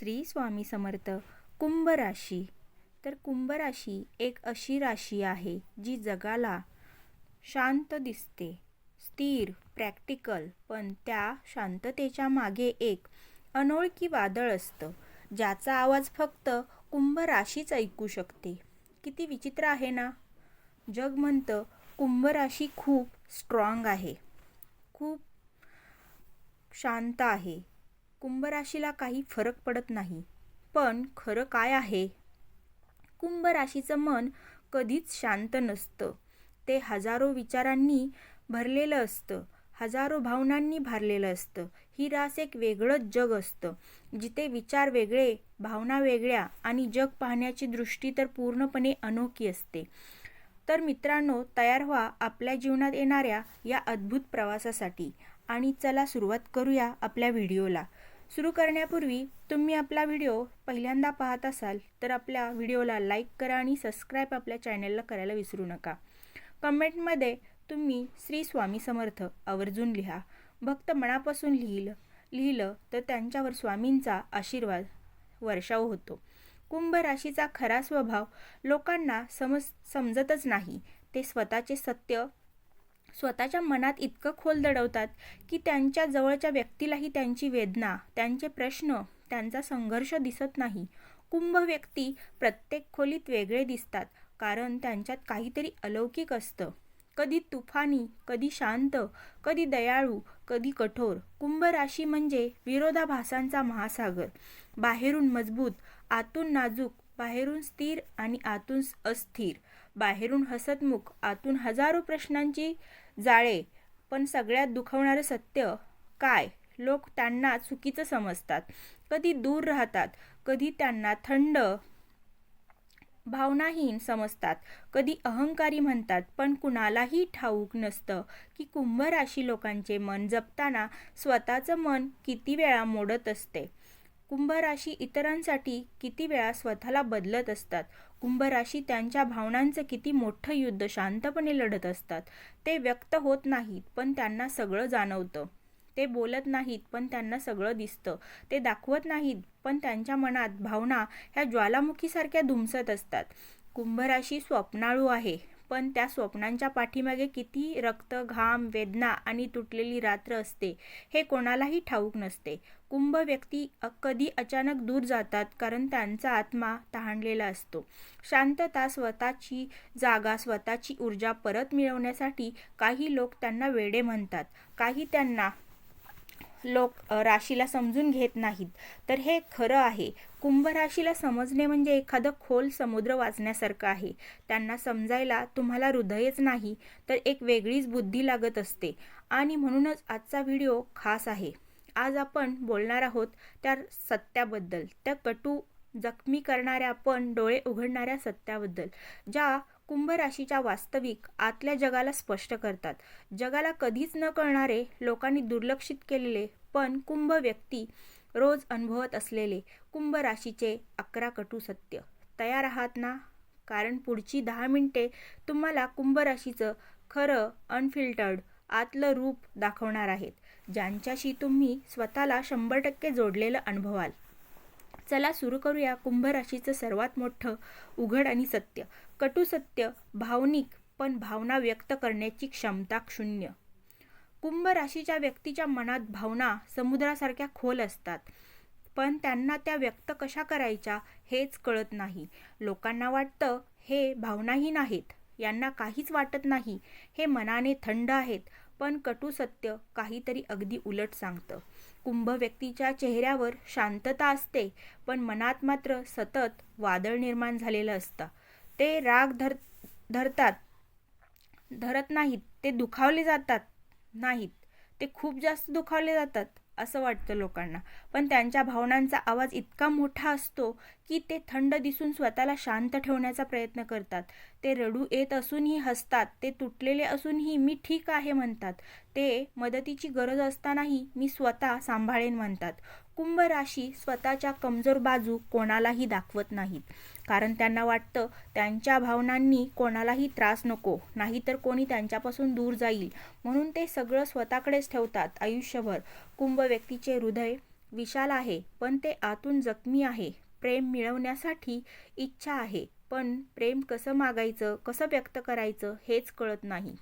श्री स्वामी समर्थ. कुंभ राशी तर कुंभ राशी एक अशी राशी आहे जी जगाला शांत दिसते. स्थिर प्रॅक्टिकल पण त्या शांततेच्या मागे एक अनोळखी वादळ असतं ज्याचा आवाज फक्त कुंभ राशीच ऐकू शकते. किती विचित्र आहे ना? जग म्हणतं कुंभ राशी खूप स्ट्रॉंग आहे. खूप शांत आहे. कुंभ राशीला काही फरक पडत नाही. पण खरं काय आहे? कुंभ राशीचं मन कधीच शांत नसतं. ते हजारो विचारांनी भरलेलं असतं. हजारो भावनांनी भरलेलं असतं. ही रास एक वेगळंच जग असतं. जिथे विचार वेगळे भावना वेगळ्या आणि जग पाहण्याची दृष्टी तर पूर्णपणे अनोखी असते. तर मित्रांनो तयार व्हा आपल्या जीवनात येणाऱ्या या अद्भुत प्रवासासाठी. आणि चला सुरुवात करूया आपल्या व्हिडिओला. सुरू करण्यापूर्वी तुम्ही आपला व्हिडिओ पहिल्यांदा पाहत असाल तर आपल्या व्हिडिओला लाईक करा आणि सबस्क्राईब आपल्या चॅनलला करायला विसरू नका. कमेंटमध्ये तुम्ही श्री स्वामी समर्थ आवर्जून लिहा. भक्त मनापासून लिहिलं लिहिलं तर त्यांच्यावर स्वामींचा आशीर्वाद वर्षाव होतो. कुंभ राशीचा खरा स्वभाव लोकांना समज समजतच नाही. ते स्वतःचे सत्य स्वतःच्या मनात इतकं खोल दडवतात की त्यांच्या जवळच्या व्यक्तीलाही त्यांची वेदना त्यांचे प्रश्न त्यांचा संघर्ष दिसत नाही. कुंभ व्यक्ती प्रत्येक खोलीत वेगळे दिसतात कारण त्यांच्यात काहीतरी अलौकिक असतं. कधी तुफानी कधी शांत कधी दयाळू कधी कठोर. कुंभ राशी म्हणजे विरोधाभासांचा महासागर. बाहेरून मजबूत आतून नाजूक बाहेरून स्थिर आणि आतून अस्थिर. बाहेरून हसतमुख आतून हजारो प्रश्नांची जाळे. पण सगळ्यात दुखवणारं सत्य काय? लोक त्यांना चुकीचं समजतात. कधी दूर राहतात कधी त्यांना थंड भावनाहीन समजतात. कधी अहंकारी म्हणतात पण कुणालाही ठाऊक नसतं की कुंभ राशी लोकांचे मन जपताना स्वतःचं मन किती वेळा मोडत असते. कुंभ राशी इतरांसाठी किती वेळा स्वतःला बदलत असतात? कुंभ राशी त्यांच्या भावनांचं किती मोठं युद्ध शांतपणे लढत असतात? ते व्यक्त होत नाहीत पण त्यांना सगळं जाणवतं. ते बोलत नाहीत पण त्यांना सगळं दिसतं. ते दाखवत नाहीत पण त्यांच्या मनात भावना ह्या ज्वालामुखीसारख्या धुमसत असतात. कुंभ राशी स्वप्नाळू आहे. पण त्या स्वप्नांच्या पाठीमागे किती रक्त घाम वेदना आणि तुटलेली रात्र असते हे कोणालाही ठाऊक नसते. कुंभ व्यक्ती कधी अचानक दूर जातात कारण त्यांचा आत्मा तहानलेला असतो. शांतता स्वतःची जागा स्वतःची ऊर्जा परत मिळवण्यासाठी काही लोक त्यांना वेडे म्हणतात. काही त्यांना लोक राशीला समजून घेत नाहीत. तर हे खरं आहे. कुंभ राशीला समजणे म्हणजे एखादं खोल समुद्र वाचण्यासारखं आहे. त्यांना समजायला तुम्हाला हृदयच नाही तर एक वेगळीच बुद्धी लागत असते. आणि म्हणूनच आजचा व्हिडिओ खास आहे. आज आपण बोलणार आहोत त्या सत्याबद्दल. त्या कटू जखमी करणाऱ्या पण डोळे उघडणाऱ्या सत्याबद्दल ज्या कुंभ राशीच्या वास्तविक आतल्या जगाला स्पष्ट करतात. जगाला कधीच न कळणारे लोकांनी दुर्लक्षित केलेले पण कुंभ व्यक्ती रोज अनुभवत असलेले कुंभ राशीचे अकरा कटू सत्य. तयार आहात ना? कारण पुढची दहा मिनिटे तुम्हाला कुंभ राशीचं खरं अनफिल्टर्ड आतलं रूप दाखवणार आहेत ज्यांच्याशी तुम्ही स्वतःला शंभर टक्के जोडलेलं अनुभवाल. चला सुरू करूया कुंभ राशीचं सर्वात मोठं उघड आणि सत्य. कटू सत्य भावनिक पण भावना व्यक्त करण्याची क्षमता शून्य कुंभ राशीच्या व्यक्तीच्या मनात भावना समुद्रासारख्या खोल असतात. पण त्यांना त्या व्यक्त कशा करायच्या हेच कळत नाही. लोकांना वाटतं हे भावनाही नाहीत यांना काहीच वाटत नाही. हे मनाने थंड आहेत. पण कटू सत्य काहीतरी अगदी उलट सांगतं. कुंभ व्यक्तीच्या चेहऱ्यावर शांतता असते पण मनात मात्र सतत वादळ निर्माण झालेलं असतं. ते राग धर धरतात. धरत नाहीत. ते दुखावले जातात. नाहीत. ते खूप जास्त दुखावले जातात. असं वाटतं लोकांना. पण त्यांच्या भावनांचा आवाज इतका मोठा असतो की ते थंड दिसून स्वतःला शांत ठेवण्याचा प्रयत्न करतात. ते रडू येत असूनही हसतात. ते तुटलेले असूनही मी ठीक आहे म्हणतात. ते मदतीची गरज असतानाही मी स्वतः सांभाळेन म्हणतात. कुंभ राशी स्वतःच्या कमजोर बाजू कोणालाही दाखवत नाहीत. कारण त्यांना वाटतं त्यांच्या भावनांनी कोणालाही त्रास नको नाहीतर कोणी त्यांच्यापासून दूर जाईल. म्हणून ते सगळं स्वतःकडेच ठेवतात आयुष्यभर. कुंभ व्यक्तीचे हृदय विशाल आहे पण ते आतून जखमी आहे. प्रेम मिळवण्यासाठी इच्छा आहे पण प्रेम कसं मागायचं कसं व्यक्त करायचं हेच कळत नाही.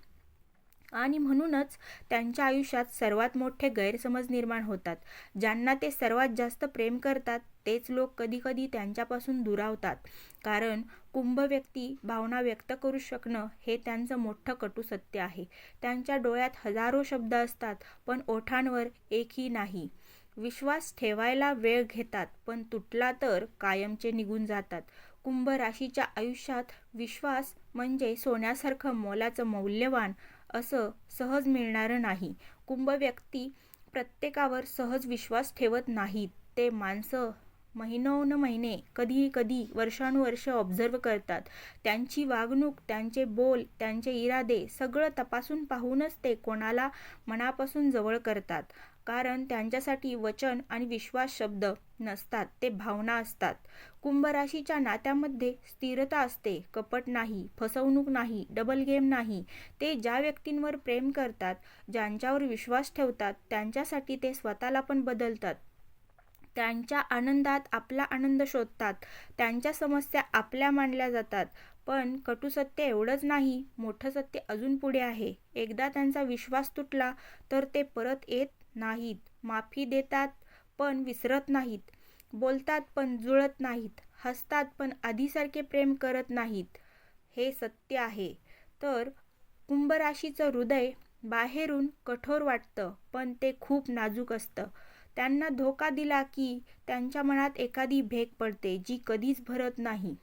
आणि म्हणूनच त्यांच्या आयुष्यात सर्वात मोठे गैरसमज निर्माण होतात. ज्यांना ते सर्वात जास्त प्रेम करतात तेच लोक कधीकधी त्यांच्यापासून दुरावतात. कारण कुंभ व्यक्ती भावना व्यक्त करू शकणं हे त्यांचं मोठं कटू सत्य आहे. त्यांच्या डोळ्यात हजारो शब्द असतात पण ओठांवर एकही नाही. विश्वास ठेवायला वेळ घेतात पण तुटला तर कायमचे निघून जातात. कुंभ राशीच्या आयुष्यात विश्वास म्हणजे सोन्यासारखं मोलाचं मौल्यवान असं सहज मिळणारं नाही. कुंभ व्यक्ती प्रत्येकावर सहज विश्वास ठेवत नाहीत. ते माणसं महिनोन महिने कधी कधी वर्षानुवर्ष ऑब्झर्व करतात. त्यांची वागणूक त्यांचे बोल त्यांचे इरादे सगळं तपासून पाहूनच ते कोणाला मनापासून जवळ करतात. कारण त्यांच्यासाठी वचन आणि विश्वास शब्द नसतात ते भावना असतात. कुंभ राशीच्या नात्यामध्ये स्थिरता असते कपट नाही फसवणूक नाही डबल गेम नाही. ते ज्या व्यक्तींवर प्रेम करतात ज्यांच्यावर विश्वास ठेवतात त्यांच्यासाठी ते स्वतःला पण बदलतात. त्यांच्या आनंदात आपला आनंद शोधतात त्यांच्या समस्या आपल्या मांडल्या जातात. पण कटू सत्य एवढंच नाही मोठं सत्य अजून पुढे आहे. एकदा त्यांचा विश्वास तुटला तर ते परत येत नाहीत. माफी देतात पण विसरत नाहीत. बोलतात पण जुळत नाहीत. हसतात पण आधीसारखे प्रेम करत नाहीत. हे सत्य आहे. तर कुंभ राशीचं हृदय बाहेरून कठोर वाटतं पण ते खूप नाजूक असतं. त्यांना धोका दिला की त्यांच्या मनात एखादी भेग पडते जी कधीच भरत नाही.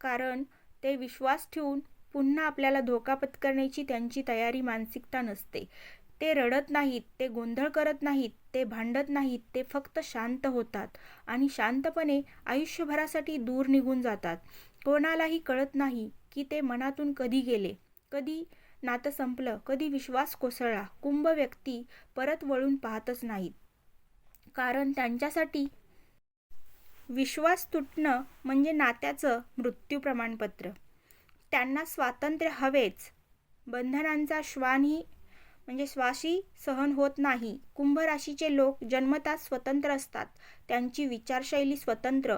कारण ते विश्वास ठेवून पुन्हा आपल्याला धोका पत्करण्याची त्यांची तयारी मानसिकता नसते. ते रडत नाहीत ते गोंधळ करत नाहीत ते भांडत नाहीत ते फक्त शांत होतात आणि शांतपणे आयुष्यभरासाठी दूर निघून जातात. कोणालाही कळत नाही की ते मनातून कधी गेले कधी नातं संपलं कधी विश्वास कोसळला कुंभ व्यक्ती परत वळून पाहतच नाहीत. कारण त्यांच्यासाठी विश्वास तुटणं म्हणजे नात्याचं मृत्यू प्रमाणपत्र. त्यांना स्वातंत्र्य हवेच. बंधनांचा श्वानही म्हणजे श्वासही सहन होत नाही. कुंभ राशीचे लोक जन्मतात स्वतंत्र असतात. त्यांची विचारशैली स्वतंत्र.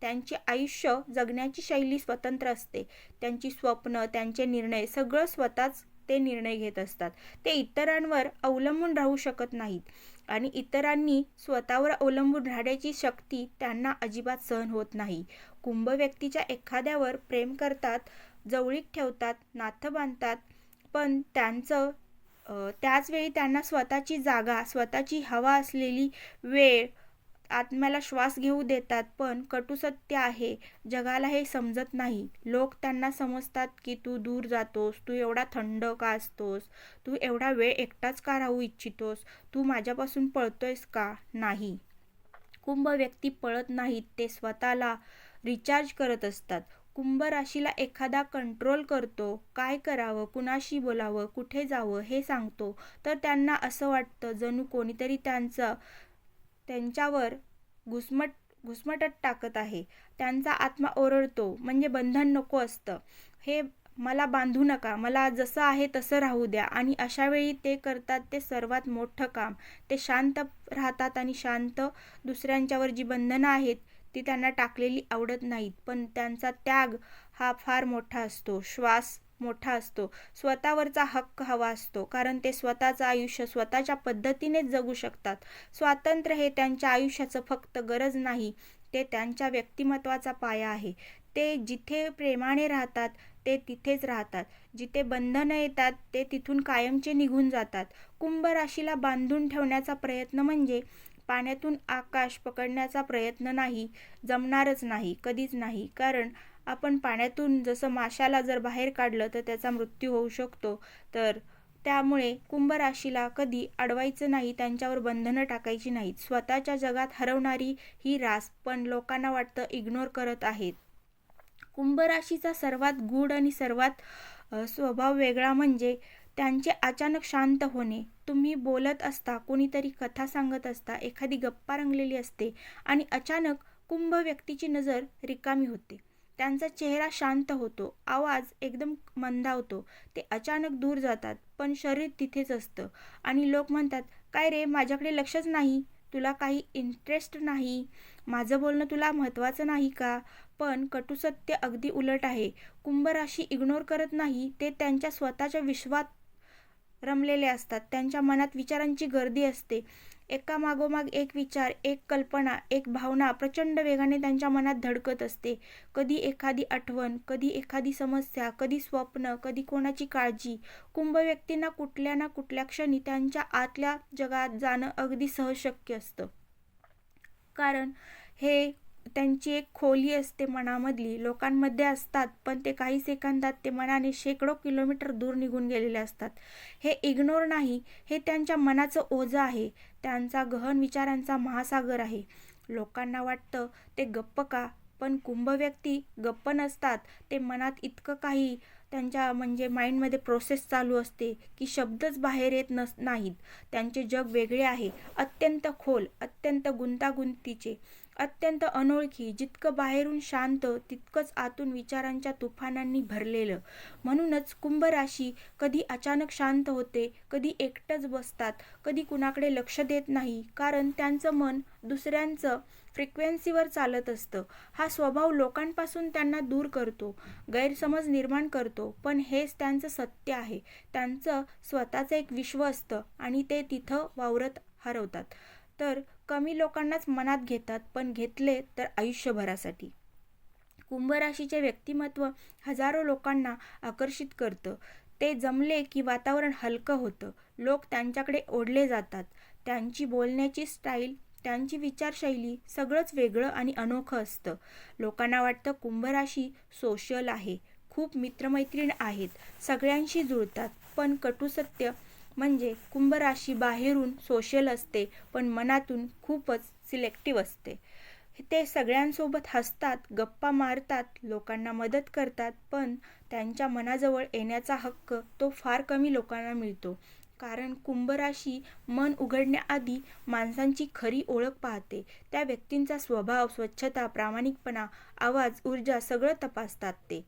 त्यांचे आयुष्य जगण्याची शैली स्वतंत्र असते. त्यांची स्वप्न त्यांचे निर्णय सगळं स्वतःच ते निर्णय घेत असतात. ते इतरांवर अवलंबून राहू शकत नाहीत. आणि इतरांनी स्वतःवर अवलंबून राहण्याची शक्ती त्यांना अजिबात सहन होत नाही. कुंभ व्यक्तीच्या एखाद्यावर प्रेम करतात जवळीक ठेवतात नातं बांधतात पण त्यांचं त्याचवेळी त्यांना स्वतःची जागा स्वतःची हवा असलेली वेळ आत्म्याला श्वास घेऊ देतात पण कटू सत्य आहे जगाला हे समजत नाही. लोक त्यांना समजतात की तू दूर जातोस तू एवढा थंड का असतोस तू एवढा वेळ एकटाच का राहू इच्छितोस तू माझ्यापासून पळतोयस का नाही? कुंभ व्यक्ती पळत नाहीत ते स्वतःला रिचार्ज करत असतात. कुंभ राशीला एखादा कंट्रोल करतो. काय करावं कुणाशी बोलावं कुठे जावं हे सांगतो. तर त्यांना असं वाटतं जणू कोणीतरी त्यांचं त्यांच्यावर घुसमट घुसमटत टाकत आहे. त्यांचा आत्मा ओरडतो म्हणजे बंधन नको असतं. हे मला बांधू नका मला जसं आहे तसं राहू द्या. आणि अशावेळी ते करतात ते सर्वात मोठं काम. ते शांत राहतात आणि शांत दुसऱ्यांच्यावर जी बंधनं आहेत ती त्यांना टाकलेली आवडत नाहीत. पण त्यांचा त्याग हा फार मोठा असतो. श्वास मोठा असतो. स्वतःवरचा हक्क हवा असतो कारण ते स्वतःचं आयुष्य स्वतःच्या पद्धतीनेच जगू शकतात. स्वातंत्र्य हे त्यांच्या आयुष्याचं फक्त गरज नाही ते त्यांच्या व्यक्तिमत्वाचा पाया आहे. ते जिथे प्रेमाने राहतात ते तिथेच राहतात. जिथे बंधनं येतात ते तिथून कायमचे निघून जातात. कुंभ राशीला बांधून ठेवण्याचा प्रयत्न म्हणजे पाण्यातून आकाश पकडण्याचा प्रयत्न नाही जमणारच नाही कधीच नाही. कारण आपण पाण्यातून जसं माशाला जर बाहेर काढलं तर त्याचा मृत्यू होऊ शकतो. तर त्यामुळे कुंभ राशीला कधी अडवायचं नाही त्यांच्यावर बंधनं टाकायची नाहीत. स्वतःच्या जगात हरवणारी ही रास पण लोकांना वाटतं इग्नोर करत आहेत. कुंभ राशीचा सर्वात गूढ आणि सर्वात स्वभाव वेगळा म्हणजे त्यांचे अचानक शांत होणे. तुम्ही बोलत असता कोणीतरी कथा सांगत असता एखादी गप्पा रंगलेली असते आणि अचानक कुंभ व्यक्तीची नजर रिकामी होते. त्यांचा चेहरा शांत होतो. आवाज एकदम मंदावतो. ते अचानक दूर जातात पण शरीर तिथेच असतं. आणि लोक म्हणतात काय रे माझ्याकडे लक्षच नाही. तुला काही इंटरेस्ट नाही. माझं बोलणं तुला महत्त्वाचं नाही का? पण कटुसत्य अगदी उलट आहे. कुंभ राशी इग्नोर करत नाही ते त्यांच्या स्वतःच्या विश्वात रमलेले असतात. त्यांच्या मनात विचारांची गर्दी असते. एका मागोमाग एक विचार एक कल्पना एक भावना प्रचंड वेगाने त्यांच्या मनात धडकत असते. कधी एखादी आठवण कधी एखादी समस्या कधी स्वप्न कधी कोणाची काळजी कुंभ व्यक्तींना कुठल्या ना कुठल्या क्षणी त्यांच्या आतल्या जगात जाणं अगदी सहज शक्य असतं. कारण हे त्यांची एक खोली असते मनामधली. लोकांमध्ये असतात पण ते काही सेकंदात ते मनाने शेकडो किलोमीटर दूर निघून गेलेले असतात. हे इग्नोर नाही हे त्यांच्या मनाचं ओझं आहे. त्यांचा गहन विचारांचा महासागर आहे. लोकांना वाटतं ते गप्प का? पण कुंभ व्यक्ती गप्प नसतात. ते मनात इतकं काही त्यांच्या म्हणजे माइंडमध्ये प्रोसेस चालू असते की शब्दच बाहेर येत नस नाहीत. त्यांचे जग वेगळे आहे. अत्यंत खोल अत्यंत गुंतागुंतीचे. अत्यंत अनोळखी जितकं बाहेरून शांत तितकंच आतून विचारांच्या तुफानांनी भरलेलं. म्हणूनच कुंभ राशी कधी अचानक शांत होते कधी एकटंच बसतात कधी कुणाकडे लक्ष देत नाही कारण त्यांचं मन दुसऱ्यांचं फ्रिक्वेन्सीवर चालत असतं. हा स्वभाव लोकांपासून त्यांना दूर करतो गैरसमज निर्माण करतो पण हेच त्यांचं सत्य आहे. त्यांचं स्वतःचं एक विश्व असतं आणि ते तिथं वावरत हरवतात. तर कमी लोकांनाच मनात घेतात पण घेतले तर आयुष्यभरासाठी. कुंभ राशीचे व्यक्तिमत्व हजारो लोकांना आकर्षित करतं. ते जमले की वातावरण हलकं होतं. लोक त्यांच्याकडे ओढले जातात. त्यांची बोलण्याची स्टाईल त्यांची विचारशैली सगळंच वेगळं आणि अनोखं असतं. लोकांना वाटतं कुंभराशी सोशल आहे. खूप मित्रमैत्रीण आहेत. सगळ्यांशी जुळतात. पण कटुसत्य म्हणजे कुंभ राशी बाहेरून सोशल असते पण मनातून खूपच सिलेक्टिव्ह असते. ते सगळ्यांसोबत हसतात गप्पा मारतात लोकांना मदत करतात पण त्यांच्या मनाजवळ येण्याचा हक्क तो फार कमी लोकांना मिळतो. कारण कुंभ राशी मन उघडण्याआधी माणसांची खरी ओळख पाहते. त्या व्यक्तींचा स्वभाव स्वच्छता प्रामाणिकपणा आवाज ऊर्जा सगळं तपासतात ते.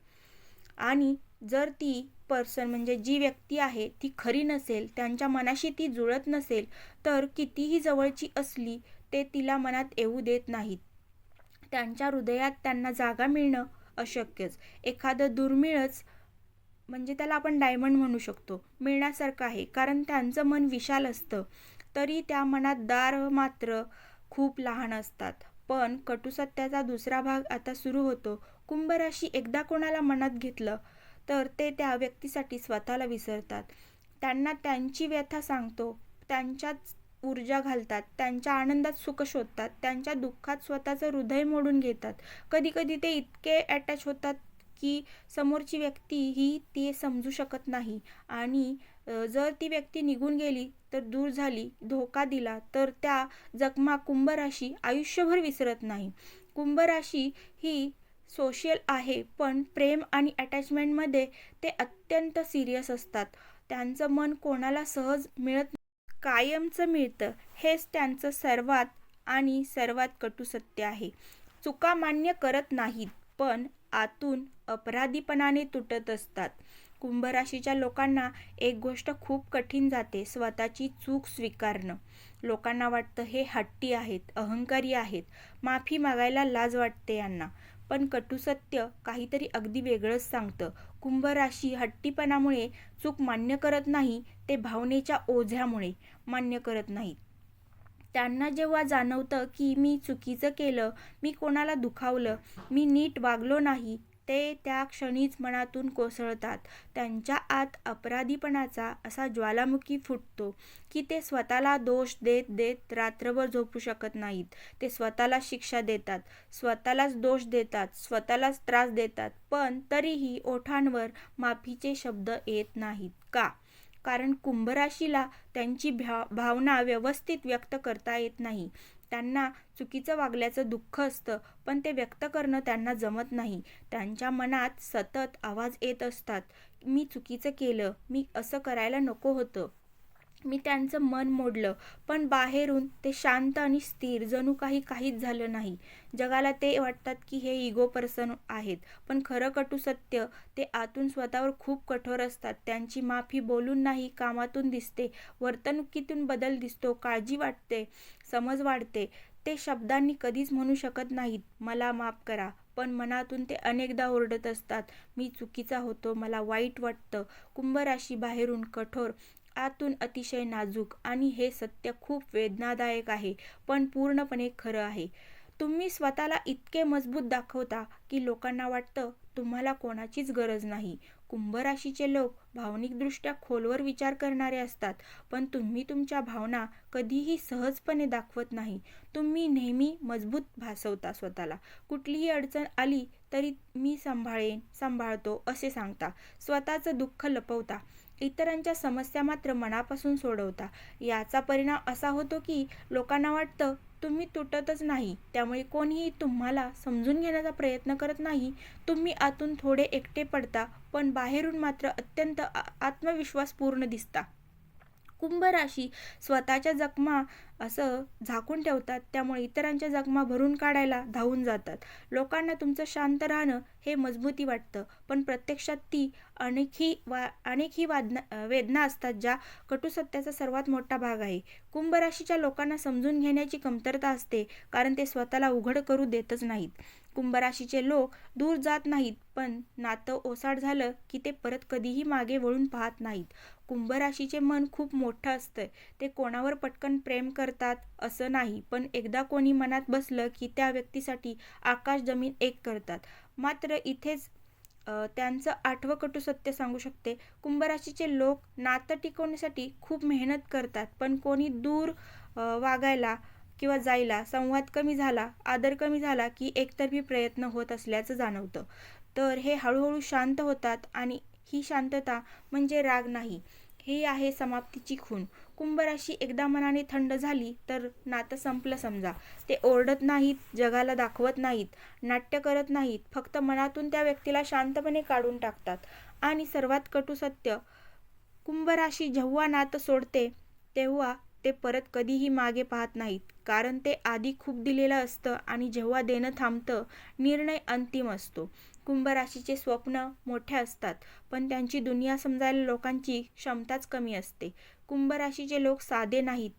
आणि जर ती पर्सन म्हणजे जी व्यक्ती आहे ती खरी नसेल त्यांच्या मनाशी ती जुळत नसेल तर कितीही जवळची असली ते तिला मनात येऊ देत नाहीत. त्यांच्या हृदयात त्यांना जागा मिळणं अशक्यच. एखादं दुर्मिळच म्हणजे त्याला आपण डायमंड म्हणू शकतो मिळण्यासारखं आहे. कारण त्यांचं मन विशाल असतं तरी त्या मनात दार मात्र खूप लहान असतात. पण कटुसत्याचा दुसरा भाग आता सुरू होतो. कुंभराशी एकदा कोणाला मनात घेतलं तर ते त्या व्यक्तीसाठी स्वतःला विसरतात. त्यांना त्यांची व्यथा सांगतो. त्यांच्याच ऊर्जा घालतात. त्यांच्या आनंदात सुख शोधतात. त्यांच्या दुःखात स्वतःचं हृदय मोडून घेतात. कधीकधी ते इतके अटॅच होतात की समोरची व्यक्ती ही ती समजू शकत नाही. आणि जर ती व्यक्ती निघून गेली तर दूर झाली धोका दिला तर त्या जखमा कुंभराशी आयुष्यभर विसरत नाही. कुंभराशी ही सोशल आहे पण प्रेम आणि अटॅचमेंटमध्ये ते अत्यंत सिरियस असतात. त्यांचं मन कोणाला सहज मिळत कायमचं मिळतं हेच त्यांचं सर्वात आणि सर्वात कटू सत्य आहे. चुका मान्य करत नाहीत पण आतून अपराधीपणाने तुटत असतात. कुंभराशीच्या लोकांना एक गोष्ट खूप कठीण जाते स्वतःची चूक स्वीकारणं. लोकांना वाटतं हे हट्टी आहेत अहंकारी आहेत माफी मागायला लाज वाटते यांना. पण कटुसत्य काहीतरी अगदी वेगळंच सांगतं. कुंभ राशी हट्टीपणामुळे चूक मान्य करत नाही ते भावनेच्या ओझ्यामुळे मान्य करत नाहीत. त्यांना जेव्हा जाणवतं की मी चुकीचं केलं मी कोणाला दुखावलं मी नीट वागलो नाही ते त्या क्षणीच मनातून कोसळतात. त्यांच्या आत अपराधीपणाचा असा ज्वालामुखी फुटतो की ते स्वतःला दोष देत देत रात्रभर झोपू शकत नाहीत. ते स्वतःला शिक्षा देतात. स्वतःलाच दोष देतात. स्वतःलाच त्रास देतात. पण तरीही ओठांवर माफीचे शब्द येत नाहीत. का? कारण कुंभराशीला त्यांची भा भावना व्यवस्थित व्यक्त करता येत नाही. त्यांना चुकीचं वागल्याचं दुःख असतं पण ते व्यक्त करणं त्यांना जमत नाही. त्यांच्या मनात सतत आवाज येत असतात. मी चुकीचं केलं मी असं करायला नको होतं. मी त्यांचं मन मोडलं पण बाहेरून ते शांत आणि स्थिर जणू काही काहीच झालं नाही. जगाला ते वाटतात की हे इगो पर्सन आहेत पण खरं कटू सत्य ते आतून स्वतःवर खूप कठोर असतात. त्यांची माफी बोलून नाही कामातून दिसते वर्तणुकीतून बदल दिसतो काळजी वाटते समज वाढते. ते शब्दांनी कधीच म्हणू शकत नाहीत मला माफ करा. पण मनातून ते अनेकदा ओरडत असतात मी चुकीचा होतो मला वाईट वाटतं. कुंभराशी बाहेरून कठोर आतून अतिशय नाजूक आणि हे सत्य खूप वेदनादायक आहे पण पूर्णपणे खरं आहे. तुम्ही स्वतःला इतके मजबूत दाखवता की लोकांना वाटतं तुम्हाला कोणाचीच गरज नाही. कुंभ राशीचे लोक भावनिकदृष्ट्या खोलवर विचार करणारे असतात पण तुम्ही तुमच्या भावना कधीही सहजपणे दाखवत नाही. तुम्ही नेहमी मजबूत भासवता स्वतःला. कुठलीही अडचण आली तरी मी सांभाळेन सांभाळतो असे सांगता. स्वतःचं दुःख लपवता. इतरांच्या समस्या मात्र मनापासून सोडवता. याचा परिणाम असा होतो की लोकांना वाटतं तुम्ही तुटतच नाही. त्यामुळे कोणीही तुम्हाला समजून घेण्याचा प्रयत्न करत नाही. तुम्ही आतून थोडे एकटे पडता पण बाहेरून मात्र अत्यंत आत्मविश्वास पूर्ण दिसता. कुंभ राशी स्वतःच्या जखमा असं झाकून ठेवतात. त्यामुळे इतरांच्या जखमा भरून काढायला धावून जातात. लोकांना तुमचं शांत राहणं हे मजबूती वाटतं. पण प्रत्यक्षात ती अनेकही वा अनेकही वादना वेदना असतात ज्या कटुसत्याचा सर्वात मोठा भाग आहे. कुंभ राशीच्या लोकांना समजून घेण्याची कमतरता असते कारण ते स्वतःला उघड करू देतच नाहीत. कुंभराशीचे लोक दूर जात नाहीत पण नातं ओसाड झालं की ते परत कधीही मागे वळून पाहत नाहीत. कुंभराशीचे मन खूप मोठं असतं. ते कोणावर पटकन प्रेम करतात असं नाही पण एकदा कोणी मनात बसलं की त्या व्यक्तीसाठी आकाश जमीन एक करतात. मात्र इथेच त्यांचं आठवं कटू सत्य सांगू शकते. कुंभराशीचे लोक नातं टिकवण्यासाठी खूप मेहनत करतात पण कोणी दूर वागायला किंवा जायला संवाद कमी झाला आदर कमी झाला की एकतर्फी प्रयत्न होत असल्याचं जाणवतं. तर हे हळूहळू शांत होतात आणि ही शांतता म्हणजे राग नाही. हे आहे समाप्तीची खून कुंभराशी एकदा मनाने थंड झाली तर नातं संपलं समजा. ते ओरडत नाहीत जगाला दाखवत नाहीत नाट्य करत नाहीत फक्त मनातून त्या व्यक्तीला शांतपणे काढून टाकतात. आणि सर्वात कटू सत्य कुंभराशी जेव्हा नातं सोडते तेव्हा ते परत कधीही मागे पाहत नाहीत कारण ते आधी खूप दिलेलं असतं आणि जेव्हा देणं थांबतं निर्णय अंतिम असतो. कुंभ राशीचे स्वप्न मोठे असतात पण त्यांची दुनिया समजायला लोकांची क्षमताच कमी असते. कुंभ राशीचे लोक साधे नाहीत.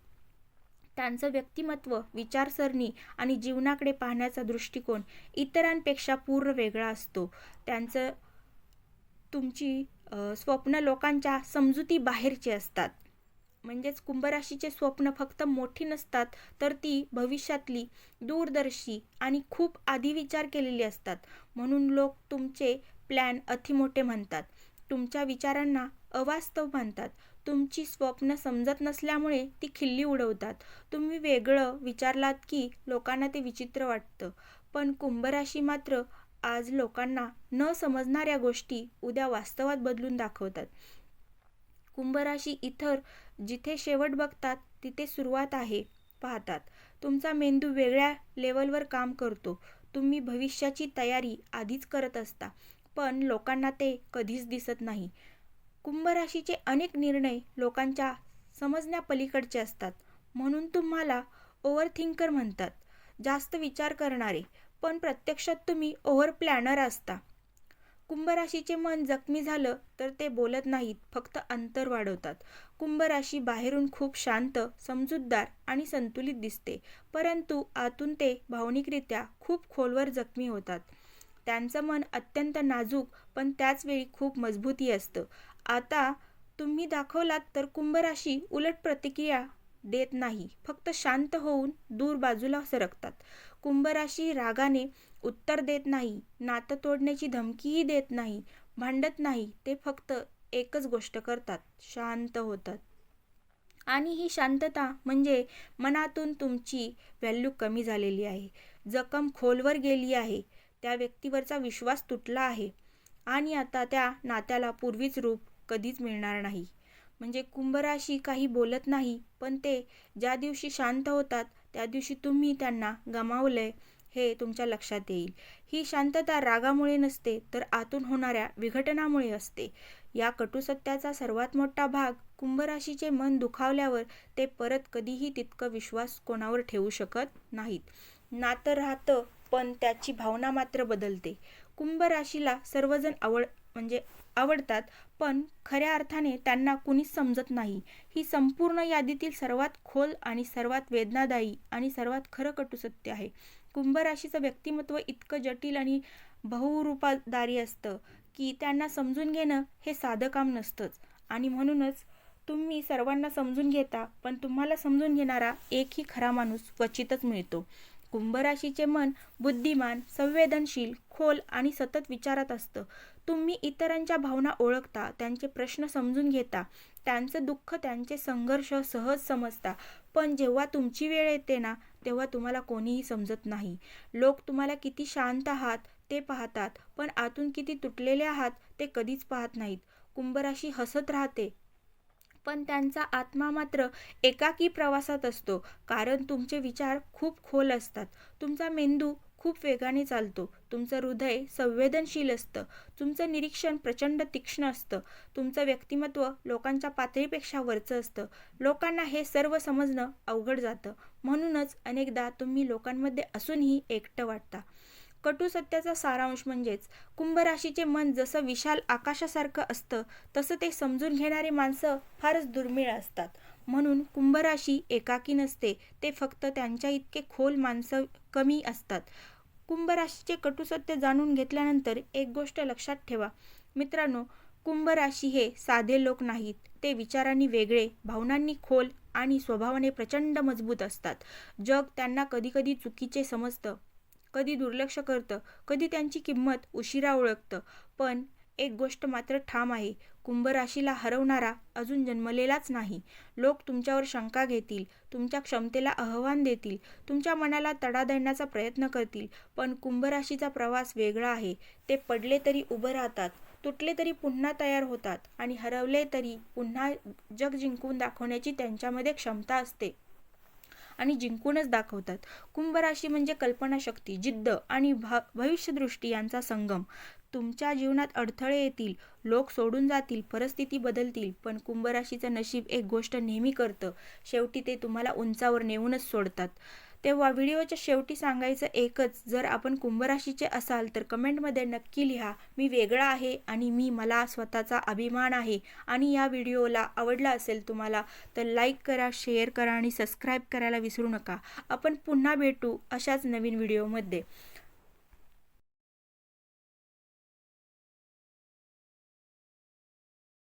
त्यांचं व्यक्तिमत्व विचारसरणी आणि जीवनाकडे पाहण्याचा दृष्टिकोन इतरांपेक्षा पूर्ण वेगळा असतो. त्यांचं तुमची स्वप्न लोकांच्या समजुती बाहेरचे असतात. म्हणजेच कुंभराशीचे स्वप्न फक्त मोठी नसतात तर ती भविष्यातली दूरदर्शी आणि खूप आधी विचार केलेली असतात. म्हणून लोक तुमचे प्लॅन अतिमोठे म्हणतात तुमच्या विचारांना अवास्तव म्हणतात तुमची स्वप्न समजत नसल्यामुळे ती खिल्ली उडवतात. तुम्ही वेगळं विचारलात की लोकांना ते विचित्र वाटतं. पण कुंभराशी मात्र आज लोकांना न समजणाऱ्या गोष्टी उद्या वास्तवात बदलून दाखवतात. कुंभराशी इतर जिथे शेवट बघतात तिथे सुरुवात आहे पाहतात. तुमचा मेंदू वेगळ्या लेवलवर काम करतो. तुम्ही भविष्याची तयारी आधीच करत असता पण लोकांना ते कधीच दिसत नाही. कुंभ राशीचे अनेक निर्णय लोकांच्या समजण्यापलीकडचे असतात. म्हणून तुम्हाला ओव्हर थिंकर म्हणतात. जास्त विचार करणारे पण प्रत्यक्षात तुम्ही ओव्हर प्लॅनर असता. कुंभराशीचे मन जखमी झालं तर ते बोलत नाहीत फक्त अंतर वाढवतात. कुंभराशी बाहेरून खूप शांत समजूतदार आणि संतुलित दिसते परंतु आतून ते भावनिकरित्या खूप खोलवर जखमी होतात. त्यांचं मन अत्यंत नाजूक पण त्याचवेळी खूप मजबूती असतं. आता तुम्ही दाखवलात तर कुंभराशी उलट प्रतिक्रिया देत नाही फक्त शांत होऊन दूर बाजूला सरकतात. कुंभराशी रागाने उत्तर देत नाही नातं तोडण्याची धमकीही देत नाही भांडत नाही ते फक्त एकच गोष्ट करतात शांत होतात. आणि ही शांतता म्हणजे मनातून तुमची व्हॅल्यू कमी झालेली आहे. जखम खोलवर गेली आहे त्या व्यक्तीवरचा विश्वास तुटला आहे आणि आता त्या नात्याला पूर्वीच रूप कधीच मिळणार नाही. म्हणजे कुंभराशी काही बोलत नाही पण ते ज्या दिवशी शांत होतात त्या दिवशी तुम्ही त्यांना गमावलंय हे तुमच्या लक्षात येईल. ही शांतता रागामुळे नसते तर आतून होणाऱ्या विघटनामुळे असते. या कटुसत्याचा सर्वात मोठा भाग कुंभराशीचे मन दुखावल्यावर ते परत कधीही तितकं विश्वास कोणावर ठेवू शकत नाहीत. नातं राहतं पण त्याची भावना मात्र बदलते. कुंभ राशीला सर्वजण आवड म्हणजे आवडतात पण खऱ्या अर्थाने त्यांना कुणीच समजत नाही. ही संपूर्ण यादीतील सर्वात खोल आणि सर्वात वेदनादायी आणि सर्वात खरं कटुसत्य आहे. कुंभ राशीचं व्यक्तिमत्व इतकं जटिल आणि बहुरूपादारी असतं की त्यांना समजून घेणं हे साधं काम नसतंच. आणि म्हणूनच तुम्ही सर्वांना समजून घेता पण तुम्हाला समजून घेणारा एकही खरा माणूस क्वचितच मिळतो. कुंभ राशीचे मन बुद्धिमान संवेदनशील खोल आणि सतत विचारात असतं. तुम्ही इतरांच्या भावना ओळखता त्यांचे प्रश्न समजून घेता त्यांचं दुःख त्यांचे संघर्ष सहज समजता. पण जेव्हा तुमची वेळ येते ना तेव्हा तुम्हाला कोणीही समजत नाही. लोक तुम्हाला किती शांत आहात ते पाहतात पण आतून किती तुटलेले आहात ते कधीच पाहत नाहीत. कुंभराशी हसत राहते. पण त्यांचा आत्मा मात्र एकाकी प्रवासात असतो कारण तुमचे विचार खूप खोल असतात. तुमचा मेंदू खूप वेगाने चालतो. तुमचं हृदय संवेदनशील असतं. तुमचं निरीक्षण प्रचंड तीक्ष्ण असतं. तुमचं व्यक्तिमत्व लोकांच्या पातळीपेक्षा वरचं असतं. लोकांना हे सर्व समजणं अवघड जातं. म्हणूनच अनेकदा तुम्ही लोकांमध्ये असूनही एकटं वाटता. कटू सत्याचा सारांश म्हणजेच कुंभ राशीचे मन जसं विशाल आकाशासारखं असतं तसं ते समजून घेणारी माणसं फारच दुर्मिळ असतात. म्हणून कुंभ राशी एकाकी नसते ते फक्त त्यांच्या इतके खोल माणसं कमी असतात. कुंभराशीचे कटुसत्य जाणून घेतल्यानंतर एक गोष्ट लक्षात ठेवा. मित्रांनो कुंभराशी हे साधे लोक नाहीत. ते विचारांनी वेगळे भावनांनी खोल आणि स्वभावाने प्रचंड मजबूत असतात. जग त्यांना कधीकधी चुकीचे समजतं कधी दुर्लक्ष करतं कधी त्यांची किंमत उशिरा ओळखतं. पण एक गोष्ट मात्र ठाम आहे. कुंभ राशीला हरवणारा अजून जन्मलेलाच नाही. लोक तुमच्यावर शंका घेतील तुमच्या क्षमतेला आव्हान देतील तुमच्या मनाला तडा देण्याचा प्रयत्न करतील. पण कुंभ राशीचा प्रवास वेगळा आहे. ते पडले तरी उभं राहतात तुटले तरी पुन्हा तयार होतात आणि हरवले तरी पुन्हा जग जिंकून दाखवण्याची त्यांच्यामध्ये क्षमता असते आणि जिंकूनच दाखवतात. कुंभ राशी म्हणजे कल्पनाशक्ती जिद्द आणि भा भविष्यदृष्टी यांचा संगम. तुमच्या जीवनात अडथळे येतील लोक सोडून जातील परिस्थिती बदलतील पण कुंभराशीचं नशीब एक गोष्ट नेहमी करतं. शेवटी ते तुम्हाला उंचावर नेऊनच सोडतात. तेव्हा व्हिडिओच्या शेवटी सांगायचं एकच जर आपण कुंभराशीचे असाल तर कमेंटमध्ये नक्की लिहा मी वेगळा आहे आणि मी मला स्वतःचा अभिमान आहे आणि या व्हिडिओला आवडला असेल तुम्हाला तर लाईक करा शेअर करा आणि सबस्क्राईब करायला विसरू नका. आपण पुन्हा भेटू अशाच नवीन व्हिडिओमध्ये.